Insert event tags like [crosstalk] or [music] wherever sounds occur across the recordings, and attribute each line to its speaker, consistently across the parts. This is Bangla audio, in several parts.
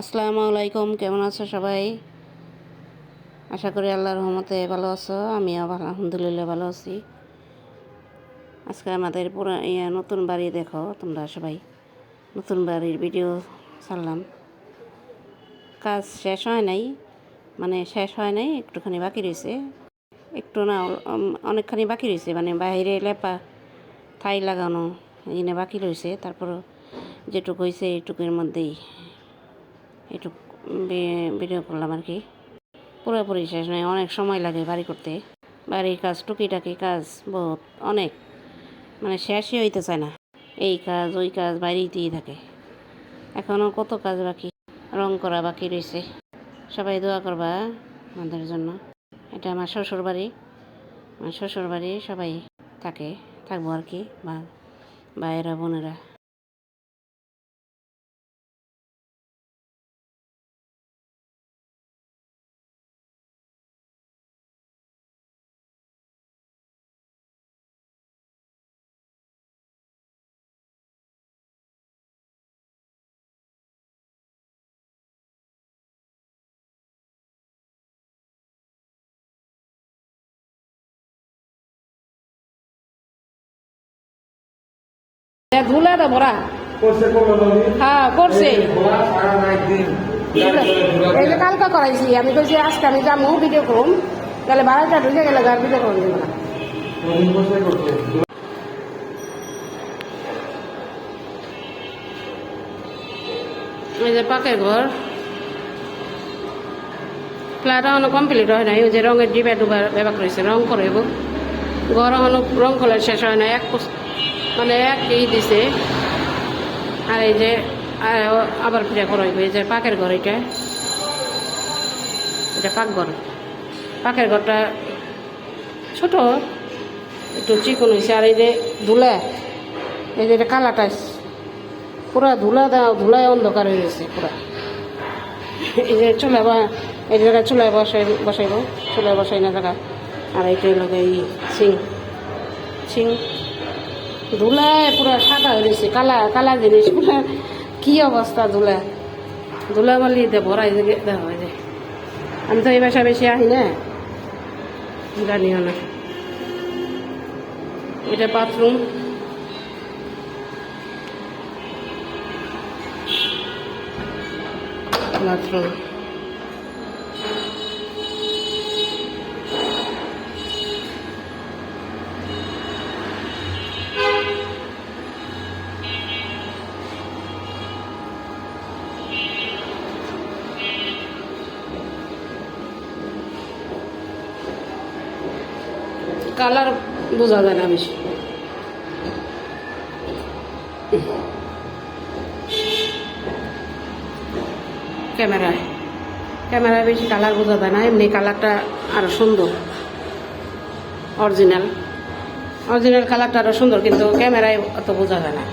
Speaker 1: আসসালামু আলাইকুম, কেমন আছো সবাই? আশা করি আল্লাহর রহমতে ভালো আছো, আমিও আলহামদুলিল্লাহ ভালো আছি। আজকে আমাদের পুরা ইয়ে নতুন বাড়ি দেখো, তোমরা সবাই। নতুন বাড়ির ভিডিও ছাড়লাম। কাজ শেষ হয় নাই মানে শেষ হয় নাই, একটুখানি বাকি রয়েছে একটু না অনেকখানি বাকি রয়েছে মানে বাইরে লেপা, থাই লাগানো, এনে বাকি রয়েছে তারপর যেটুকু হয়েছে এইটুকুর মধ্যেই। একটু ভিডিও করলাম আর কি। পুরোপুরি শেষ নয়, অনেক সময় লাগে বাড়ি করতে। বাড়ির কাজ, টুকিটাকি কাজ, বহুত, অনেক। মানে শেষই হইতে চায় না। এই কাজ, ওই কাজ বাইরেতেই থাকে। এখনও কত কাজ বাকি? রং করা বাকি রয়েছে সবাই দোয়া করবা আমাদের জন্য। এটা আমার শ্বশুর বাড়ি আমার শ্বশুর বাড়ি সবাই থাকে, থাকব আর কি, বা, ভাইয়েরা, বোনেরা। ধুলাটা ভরা? হ্যাঁ করছে। এই যে কালকা করাইছি আমি কইছি আজকে আমি যাব ভিডিও করুম। তাহলে বারোটা ঢুকে গেলে আর ভিডিও করুন না। এই যে পাকের ঘর। ফ্ল্যাট এখনও কমপ্লিট হয় নাই ওই যে রঙের ডিবা ডুবা ব্যবহার করেছে রং করব ঘর এখনও রং করার শেষ হয় না এক মানে এক ই দিছে? আর এই যে আবার ফিরে করাইব এই যে পাকের ঘর এটা। এটা পাকঘর পাকের ঘরটা ছোট, একটু চিকন হয়েছে আর এই যে ধুলা, এই যে এটা কালা টাইস পুরা ধুলা দাও ধুলায় অন্ধকার হয়ে গেছে পুরা। এই যে চুলা বা এই জায়গায় চুলায় বসাই, বসাইব, চুলায় বসাই না জায়গা। আর এইটাই লগে এই সিং। সিং। ধুলায় পুরো সাদা হয়ে গেছে কালা কালা জিনিস, পুরা কি অবস্থা ধুলা? ধুলা দিয়ে ভরাই দেওয়া হয় যে আমি তো এই বাসা বেশি আহি না। জানিও না। এটা বাথরুম বাথরুম কালার বোঝা যায় না বেশি। ক্যামেরায়। ক্যামেরায় বেশি কালার বোঝা যায় না, এমনি কালারটা আরও সুন্দর। অরিজিনাল। অরিজিনাল কালারটা আরও সুন্দর, কিন্তু ক্যামেরায় অত বোঝা যায় না।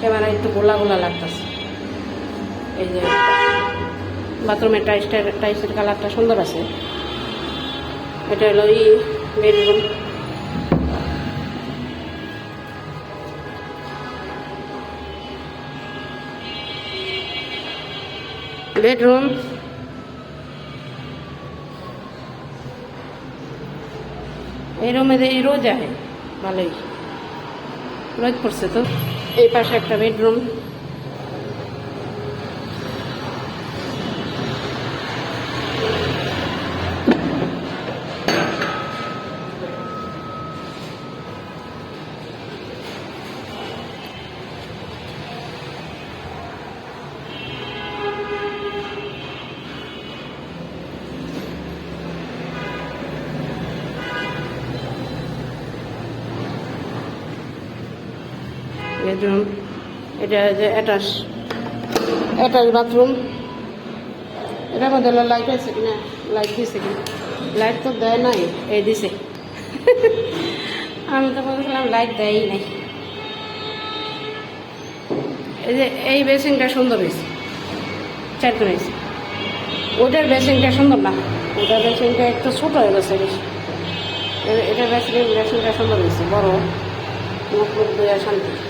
Speaker 1: ক্যামেরায় একটু গোলা গোলা লাগতেছে। এই যে, বাথরুমের টাইসটার টাইসের কালারটা সুন্দর আছে। এটা হলো ই বেডরুম। বেডরুম। এই রুমে এই রোজ আহে ভালোই রোজ পড়ছে তো। এই পাশে একটা বেডরুম। বেডরুম এটা যে অ্যাটাচ অ্যাটাচ বাথরুম এটার মধ্যে লাইট আছে কিনা? লাইট দিছে কিনা? লাইট তো দেয় নাই, এই দিছে। [laughs] আমি তো বলছিলাম লাইট দেয়ই নাই। এই যে এই বেসিনটা সুন্দর হয়েছে, চার করে হয়েছে। ওটার বেসিনটা সুন্দর না, ওটার বেসিনটা একটু ছোট হয়ে গেছে বেশি। এ- এটার বেসিন বেসিনটা সুন্দর হয়েছে, বড়। মুখ মুখ দিয়ে শান্তি।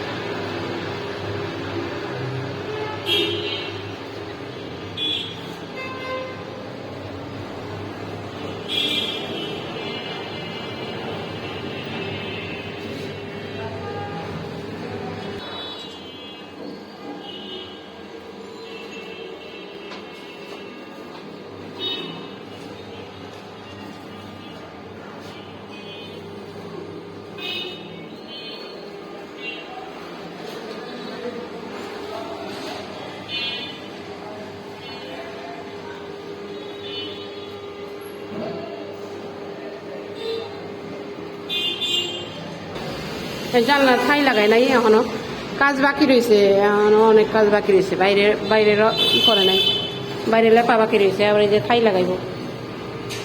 Speaker 1: এই জানলা ঠাই লাগাই নাই এখনও। কাজ বাকি রয়েছে এখনও অনেক কাজ বাকি রয়েছে বাইরে বাইরে ই করে নাই। বাইরে লেপা বাকি রয়েছে আবার এই যে ঠাই লাগাইব।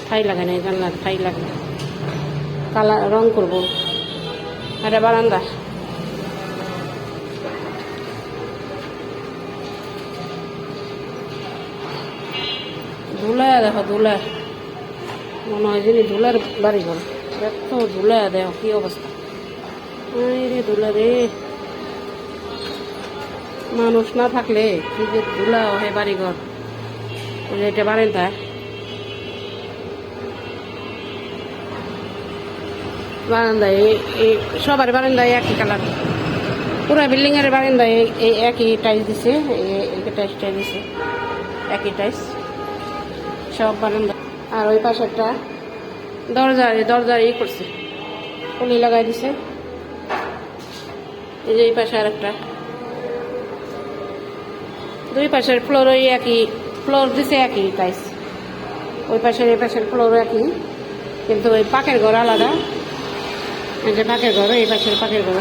Speaker 1: ঠাই লাগাই নাই, জানলা ঠাই লাগাই কালার, রং করব। এটা বারান্দা। ধুলা দেখো ধুলা মনে হয় যিনি ধুলার বাড়ি ঘর। এত ধুলা দেখো, কি অবস্থা। রে ধুলা রে। মানুষ না থাকলে কি যে ধুলা বাড়ি ঘর ওই যে এটা বারেন্দা বারান্দায় এই এই সবার বারান্দায় একই কালার। পুরা বিল্ডিং এর বারান্দায় এই- একই টাইলস দিছে টাইলস টাইল দিছে। একই টাইলস সব বারান্দা আর ওই পাশেরটা দরজা দরজা ই করছে। কলি লাগাই দিছে। এই যে এই পাশে আর একটা দুই পাশের ফ্লোর ওই একই ফ্লোর দিছে একই টাইস ওই পাশের, এই পাশের ফ্লোর একই। কিন্তু ওই পাকের ঘর আলাদা। যে পাকের ঘর, এই পাশের পাকের ঘর।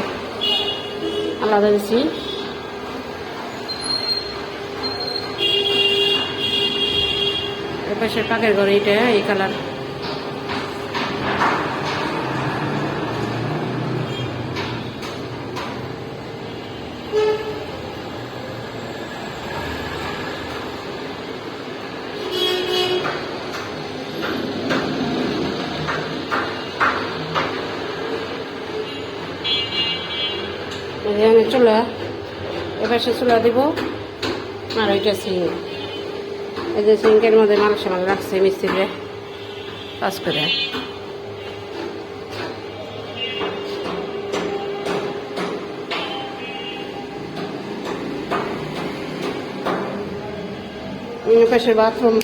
Speaker 1: আলাদা দিছি। এই পাশের পাকের ঘর এইটা, এই কালার এখানে চুলা এপাশে চুলা দিব, আর ওইটা সিঙ্ক এই যে সিঙ্কের মধ্যে মাল সামাল রাখছে মিস্ত্রিরে কাজ করে। পাশে বাথরুম।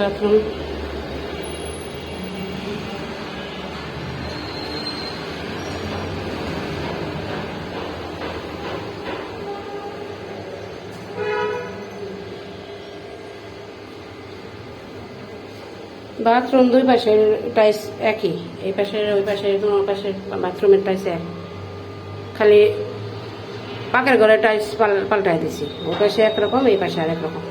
Speaker 1: বাথরুম। বাথরুম দুই পাশের টাইস একই, এই পাশের, ওই পাশের কোনো পাশের বাথরুমের টাইস এক। খালি পাকের ঘরে টাইস পাল পাল্টাই দিছি। ওই পাশে একরকম, এই পাশে আর একরকম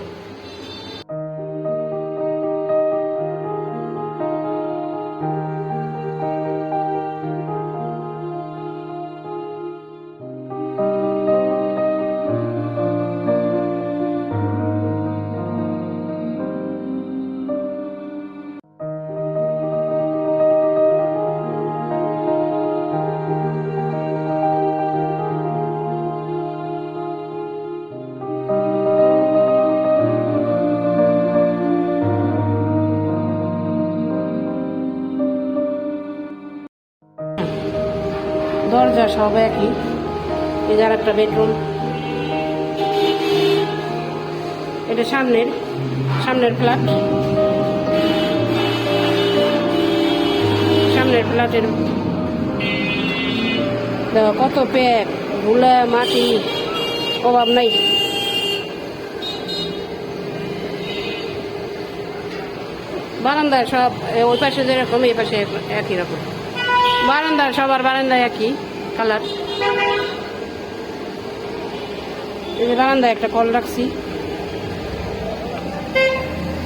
Speaker 1: দরজা সব একই। এদের একটা বেডরুম এটা সামনের সামনের ফ্ল্যাট সামনের ফ্ল্যাটের কত প্যাক ধুলা, মাটি, অভাব নাই। বারান্দায় সব ওই পাশে যেরকম, এই পাশে একই রকম। বারান্দার সবার বারান্দায় একই। কালার। এই যে বারান্দায় একটা কল রাখছি।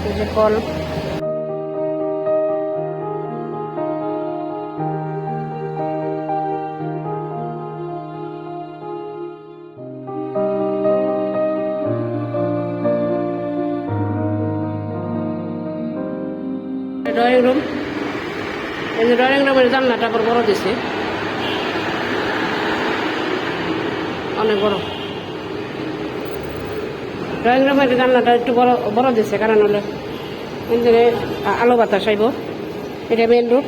Speaker 1: এই যে কল। ড্রয়িং রুম এই যে ড্রয়িং রুমের জানলাটা আবার বড় দিছে। অনেক বড়। ড্রয়িং রুমের জানলাটা একটু বড় বড় দিছে, কারণ হলো আলো বাতাস আইব। এটা মেন রোড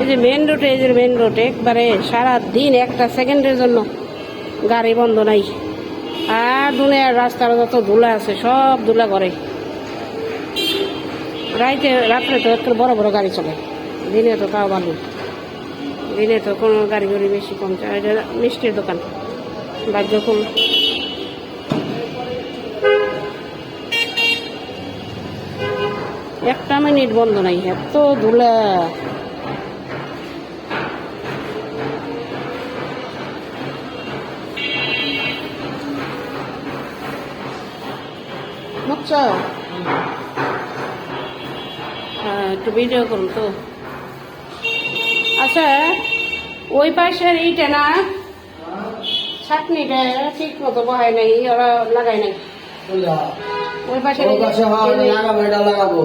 Speaker 1: এই যে মেন রোডে এই যে মেন রোড একবারে সারা দিন একটা সেকেন্ডের জন্য গাড়ি বন্ধ নাই। আর দুনিয়ার রাস্তার যত ধুলা আছে, সব ধুলা করে রাইতে, রাত্রে তো একটু বড় বড় গাড়ি চলে। দিনে তো তাও ভালো। দিনে তো কোনো গাড়ি গাড়ি বেশি কম চলে এটা মিষ্টির দোকান ভাগ্যকুল একটা মিনিট বন্ধ নাই, এত ধুলা। হ্যাঁ একটু ভিডিও করুন তো। আচ্ছা ওই পাশের এইটা না ছাটনিটা ঠিক মতো বহায় নাই ওরা লাগাই নাই। ওই পাশে
Speaker 2: লাগাবো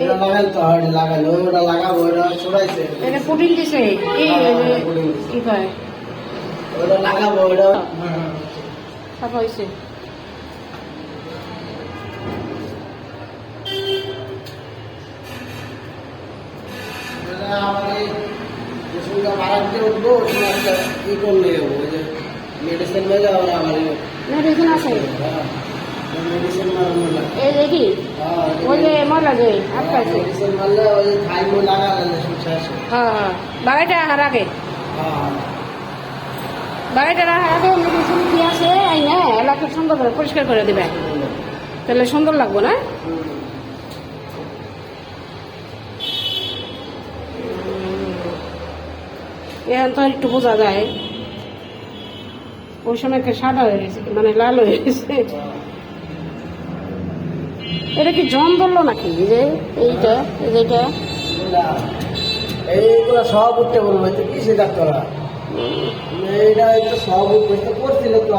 Speaker 2: এটা লাগাইতে হয় এটা ওটা লাগাবো এটা ছড়াইছে।
Speaker 1: এটা পুটিং দিছে এই
Speaker 2: হ্যাঁ, হ্যাঁ।
Speaker 1: কি কয়
Speaker 2: ওটা লাগাবো এটা
Speaker 1: সাফা হয়েছে।
Speaker 2: এটা আমার এই
Speaker 1: আছে
Speaker 2: মেডিসিন লাগে
Speaker 1: দেখি ওই যে ময়লা যে আটকাইছে
Speaker 2: মেডিসিন মারলে ওই যে থাইমো লাগালে শেষ।
Speaker 1: হ্যাঁ হ্যাঁ।
Speaker 2: হ্যাঁ।
Speaker 1: বাগাইটা রাখার আগে মেডিসিন কি আছে? আই না এলাকা সুন্দর করে পরিষ্কার করে দিবে। তাহলে সুন্দর লাগবো না? এখন তো একটু বোঝা যায়। ওই সময় একটা সাদা হয়ে গেছে মানে লাল হয়ে গেছে। এটা কি জন ধরলো নাকি যে এইটা যেটা
Speaker 2: এইগুলো সব উঠতে বলব কিসে ডাক্তাররা? এইটা সব উঠতে করছিল তো।